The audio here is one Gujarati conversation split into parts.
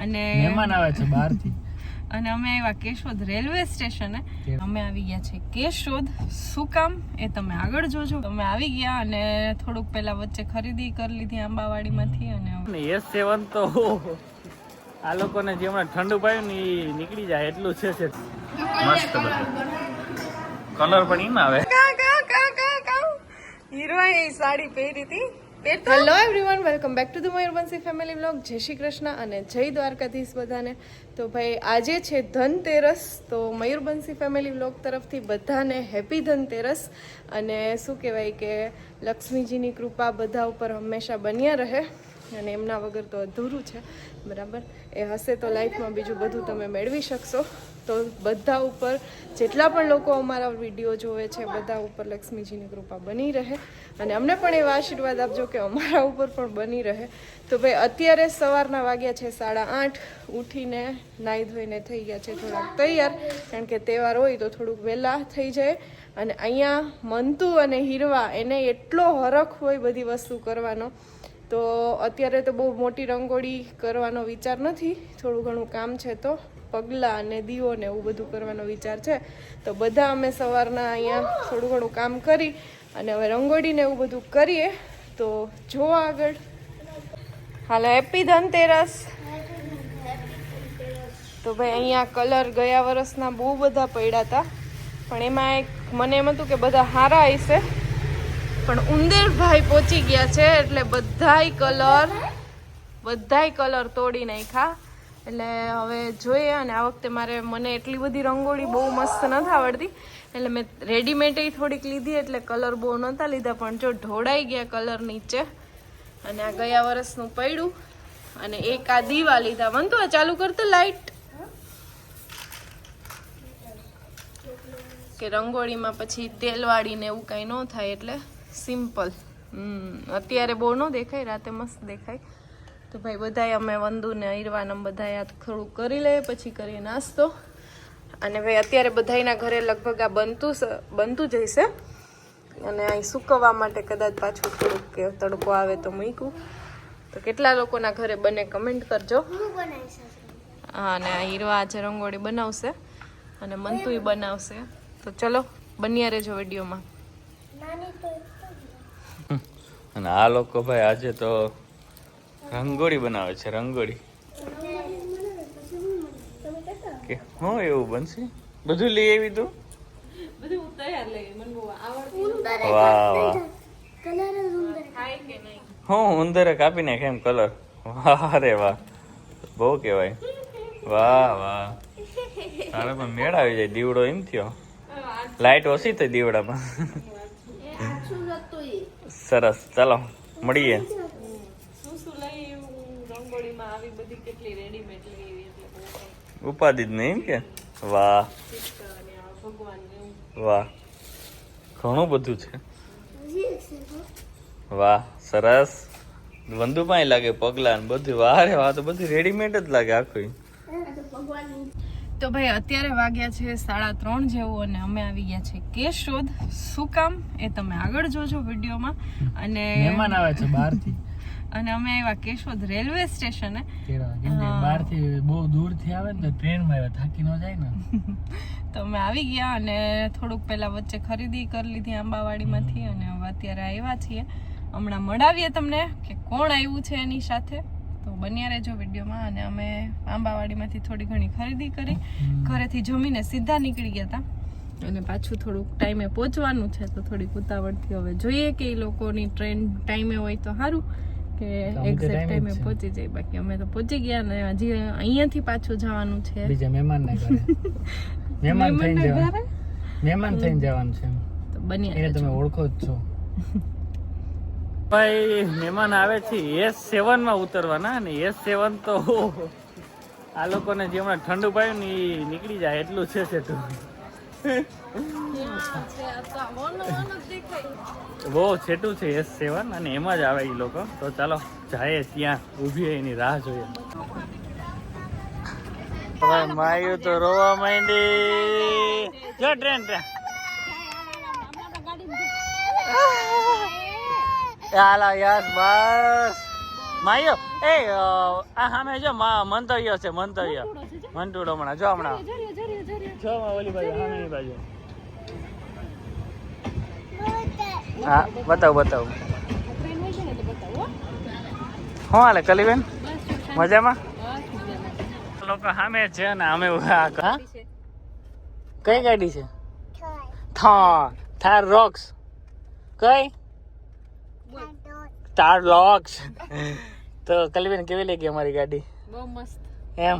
અને મહેમાન આવે છે બહારથી. અને અમે આવ્યા કેશોદ રેલવે સ્ટેશને. અમે આવી ગયા છે કેશોદ. શું કામ? એ તમે આગળ જોજો. અમે આવી ગયા અને થોડુંક પહેલા વચ્ચે ખરીદી કરી લીધી આંબાવાડીમાંથી અને એસ સેવન તો આ લોકોને જે હમણાં ઠંડુ પાયું ને એ નીકળી જાય એટલું છે છે. મસ્ત કલર પણ એમ આવે. હીરોઈન સાડી પહેરી હતી. Hello everyone welcome back to the Mayurvanshi family blog જય શ્રી કૃષ્ણ અને જય દ્વારકાધીશ બધાને. તો ભાઈ, આજે છે ધનતેરસ, તો મયુરવંશી ફેમિલી બ્લોગ તરફથી બધાને હેપી ધનતેરસ. અને શું કહેવાય કે લક્ષ્મીજીની કૃપા બધા ઉપર હંમેશા બન્યા રહે. અને એમના વગર તો અધૂરું છે. બરાબર? એ હશે તો લાઈફમાં બીજું બધું તમે મેળવી શકશો. તો બધા ઉપર જેટલા પણ લોકો અમારા વીડિયો જોવે છે, બધા ઉપર લક્ષ્મીજીની કૃપા બની રહે. અને અમને પણ એવા આશીર્વાદ આપજો કે અમારા ઉપર પણ બની રહે. તો ભાઈ, અત્યારે સવારના વાગ્યા છે સાડા આઠ. ઉઠીને નાહી ધોઈને થઈ ગયા છે થોડાક તૈયાર. કારણ કે તહેવાર હોય તો થોડુંક વહેલા થઈ જાય. અને અહીંયા મંતુ અને હીરવા, એને એટલો હરખ હોય બધી વસ્તુ કરવાનો. તો અત્યારે તો બહુ મોટી રંગોળી કરવાનો વિચાર નથી. થોડું ઘણું કામ છે તો. પગલાં અને દીવો ને એવું બધું કરવાનો વિચાર છે. તો બધા અમે સવારના અહીંયા થોડું ઘણું કામ કરી અને હવે રંગોળીને એવું બધું કરીએ. તો જો આગળ. હાલો, હેપી ધનતેરસ. તો ભાઈ, અહીંયા કલર ગયા વર્ષના બહુ બધા પડ્યા હતા પણ એમાં એક મને એમ હતું કે બધા હારા હશે. પણ ઉંદેરભાઈ પહોંચી ગયા છે એટલે બધાય કલર બધાય કલર તોડી નાખ્યા. એટલે હવે જોઈએ અને આ વખતે મારે મને એટલી બધી રંગોળી બહુ મસ્ત નથી આવડતી. એટલે મેં રેડીમેડ થોડીક લીધી એટલે કલર બહુ નહોતા લીધા, પણ જો ઢોળાઈ ગયા કલર નીચે. અને આ ગયા વર્ષનું પડ્યું. અને એક આ દીવા લીધા. વંતુ, આ ચાલુ કરતો લાઈટ કે રંગોળીમાં પછી તેલવાળીને એવું કાંઈ ન થાય એટલે. સિમ્પલ. હમ, અત્યારે બહુ ન દેખાય, રાતે મસ્ત દેખાય. તો ભાઈ, બધાય અમે વંદુને ઈરવાનમ બધાય આ થોડું કરી લઈએ, પછી કરીએ નાસ્તો. અને ભાઈ, અત્યારે બધાયના ઘરે લગભગ આ બનતું બનતું જ હશે. અને અહીં સૂકવવા માટે કદાચ પાછું થોડુંક કે તડકો આવે તો મૂક્યું. તો કેટલા લોકોના ઘરે બને કમેન્ટ કરજો. હા, અને આ હીરવા આજે રંગોળી બનાવશે. અને મંતુય બનાવશે. તો ચલો, બન્યા રહેજો વિડીયોમાં. અને આ લોકો ભાઈ આજે તો રંગોળી બનાવે છે રંગોળી. કે હું એવું બનશે? બધું લઈ આવી તું? બધું તૈયાર લઈ મને બહુ આવડતું વાહ વાહ. થાય હું ઉંદરે કાપી નાખે એમ કલર. વાહ રે વાહ. બહુ કહેવાય. વાહ વાહ. તારે પણ મેળ આવી જાય દીવડો એમ થયો. લાઈટ ઓછી થઈ દીવડામાં સરસ ચાલો મળીએ શું શું લઈ એવું રંગોળીમાં આવી બધી કેટલી રેડીમેડ લઈ એવી એટલે ચાલો મળીએ. ઉપાધિ જ નહીં એમ કે? વાહ. વાહ. ઘણું બધું છે. વાહ સરસ. વંદુ પણ લાગે પગલા બધું. વાહ રે વાહ તો બધું રેડીમેડ જ લાગે આખું. તો ભાઈ અત્યારે વાગ્યા છે સાડા ત્રણ જેવું અને અમે આવી ગયા છે કેશોદ. શું કામ? એ તમે આગળ જોજો વિડીયોમાં. અને મહેમાન આવે છે બહારથી. અને અમે આવ્યા કેશોદ રેલવે સ્ટેશને. બહારથી બહુ દૂરથી આવે ને તો ટ્રેનમાં આવ્યા થાકી ન જાય ને. તો અમે આવી ગયા અને થોડુંક પહેલાં વચ્ચે ખરીદી કરી લીધી આંબાવાડીમાંથી અને અત્યારે આવ્યા છીએ. હમણાં મળાવીએ તમને કે કોણ આવ્યું છે એની સાથે. તો બન્યા રહેજો વિડીયોમાં અને અમે આંબાવાડીમાંથી થોડી ઘણી ખરીદી કરી. ઘરેથી જમીને સીધા નીકળી ગયા હતા અને પાછું થોડુંક ટાઈમે પહોંચવાનું છે તો થોડીક ઉતાવળથી હવે જોઈએ કે એ લોકોની ટ્રેન ટાઈમે હોય તો સારું કે એક્ઝેક્ટ ટાઈમે પહોંચી જાય. બાકી અમે તો પહોંચી ગયા ને હજી અહીંયાથી પાછું જવાનું છે. બીજા મહેમાન ઘરે. મહેમાન થઈને જવાનું. મહેમાન થઈને જવાનું છે તો બન્યા તમે ઓળખો જ છો. ભાઈ, મહેમાન આવે છે. એસ સેવનમાં ઉતરવાના ને એસ સેવન તો આ લોકોને જે હમણાં ઠંડુ પાયું ને એ નીકળી જાય, એટલું છે છે બહુ છેટું છે એસ સેવન અને એમાં જ આવે એ લોકો. તો ચાલો જાય ત્યાં, ઊભી એની રાહ જોઈએ. માયું તો રોવા માંડી. જો, ટ્રેન ટ્રેન. હાલો યસ બસ. માયો એ આ સામે જો મંતવ્ય છે મંતવ્ય. મંટુડો હમણાં જો હમણાં. જો ઓલી બાજુ સામેની બાજુ. હા બતાવ બતાવ. શું હાલે કલીબેન? મજામાં? લોકો સામે છે ને અમે હા? કઈ ગાડી છે? થા થાર રોક્સ કઈ? તાર લોક્સ તો કલીબેન કેવી લાગી અમારી ગાડી? બહુ મસ્ત. એમ?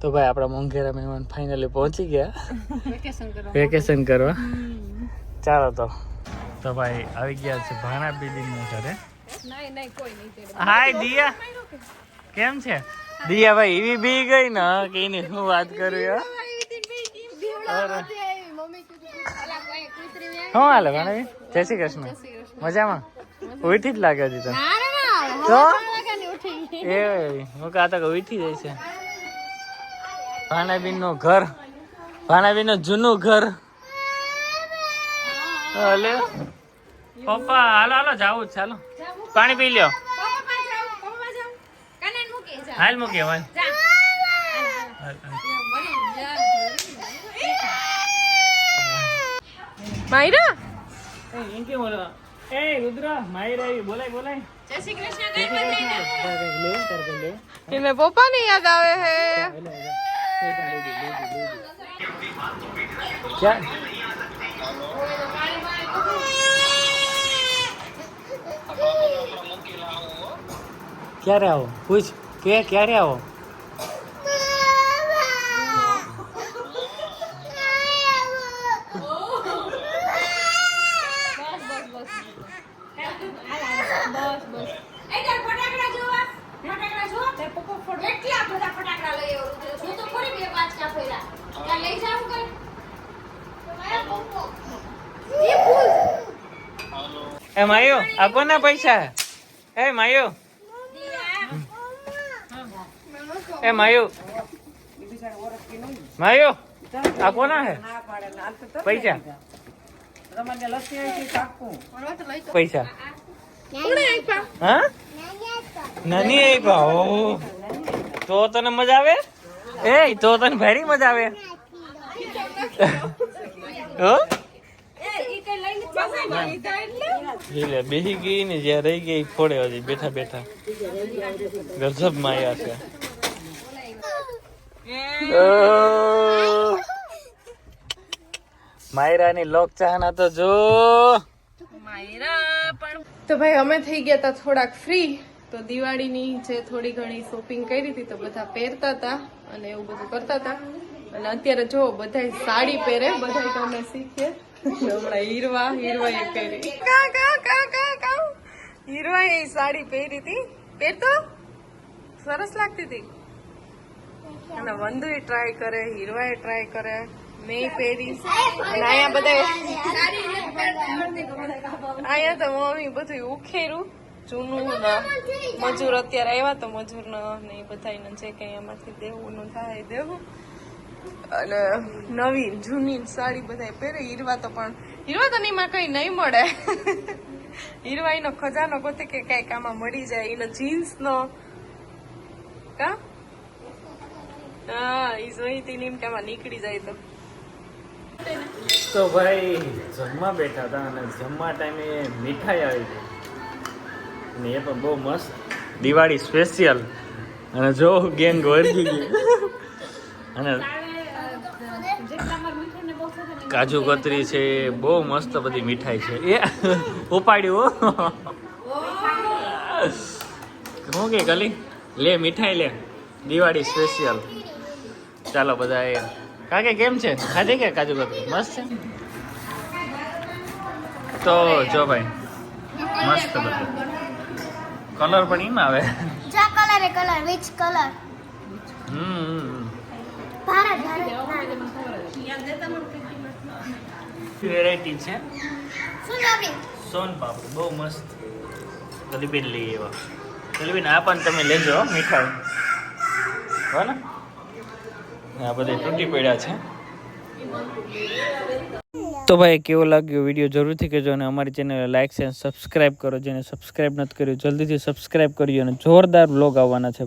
તો ભાઈ આપણા મોંઘેરા મહેમાન ફાઇનલી પહોંચી ગયા. વેકેશન કરવા. ચાલો તો. તો ભાઈ આવી ગયા છે ભાણા બીજી ઘરે. હાય દિયા. કેમ છે? દિયા ભાઈ એવી બી ગઈ ને કે એની શું વાત કરું યાર. શું હાલે ભાણાબી જય શ્રી કૃષ્ણ. મજામાં? ઉઠી જ લાગે છે તો. એ હું કહેતા કે ઉઠી જાય છે. ભાણાબીનનું ઘર ભાણાબીનનું જૂનું ઘર. હલે. પપ્પા હાલો હાલો જાવું જ ચાલો પાણી પી લ્યો. હાલ મૂકી હાલ. માયરા? એ રુદ્ર માઈ રહી બોલાય બોલાય. જય શ્રી કૃષ્ણ કઈ લેવું એને પપ્પા ને યાદ આવે હે. ક્યાં? ક્યારે આવો? પૂછ કે ક્યારે આવો? એ માયો, આપો ના પૈસા. એ માયો. એ માયો. માયો, આપો ના હે. પૈસા. પૈસા. હા? નાની આપ્યા ઓ તો તને મજા આવે? એ, તો તને ભારી મજા આવે. હો? લે બેસી ગઈ ને જ્યાં રહી ગઈ ફોડે હજી બેઠા બેઠા. ગજબ માયા છે. માયરાની લોક ચાહના તો જો. તો ભાઈ અમે થઈ ગયા હતા થોડાક ફ્રી તો દિવાળીની જે થોડી ઘણી શોપિંગ કરી હતી તો બધા પહેરતા હતા અને એવું બધું કરતા હતા અને અત્યારે જો બધા સાડી પહેરે બધા તો અમે શીખીએ. સાડી પહેરી હતી. પહેરતો? સરસ લાગતી હતી. અને વંદુ ટ્રાય કરે હીરવા એ ટ્રાય કરે. મેં પહેરી. અને અહીંયા બધા અહીંયા તો મમ્મી બધું ઉખેરું. જૂનું મજૂર અત્યારે આવ્યા તો મજૂર ને એ બધા જે કઈ એમાંથી દેવું નું થાય દેવું. અને નવી, જૂની સાડી બધા પહેરે, હીરવા તો પણ હીરવા તો એમાં કઈ નહીં મળે. હીરવા એનો ખજાનો ગોતે કે કંઈક આમાં મળી જાય એનો જીન્સ નો કા નીકળી જાય તો. તો ભાઈ, જમવા બેઠા હતા અને જમવા ટાઈમે મીઠાઈ આવી ગઈ. એ પણ બહુ મસ્ત. દિવાળી સ્પેશિયલ અને જો ગેંગ વર્ગી અને કાજુ કતરી છે બહુ મસ્ત બધી મીઠાઈ છે. એ ઉપાડ્યું હો. કે કલી? લે મીઠાઈ લે. દિવાળી સ્પેશિયલ ચાલો બધા એ. કાકે કેમ છે? ખાધી કે કાજુ કતરી? મસ્ત છે? તો જો ભાઈ મસ્ત બધું. કલર પણ એમ આવે. Colour colour which colour hmm. Bharat Bharat variety છે. સોન પાપડી બહુ મસ્ત. કલીબેન લઈ એવા કલીબેન આ પણ તમે લેજો મીઠાઈ. હો ને? આ બધે તૂટી પડ્યા છે. તો ભાઈ કેવો લાગ્યો વીડિયો? જરૂરથી કહેજો અને અમારી ચેનલ લાઇક છે સબસ્ક્રાઇબ કરો જેને સબસ્ક્રાઈબ નથી કર્યું જલ્દીથી સબસ્ક્રાઇબ કરજો અને જોરદાર બ્લોગ આવવાના છે.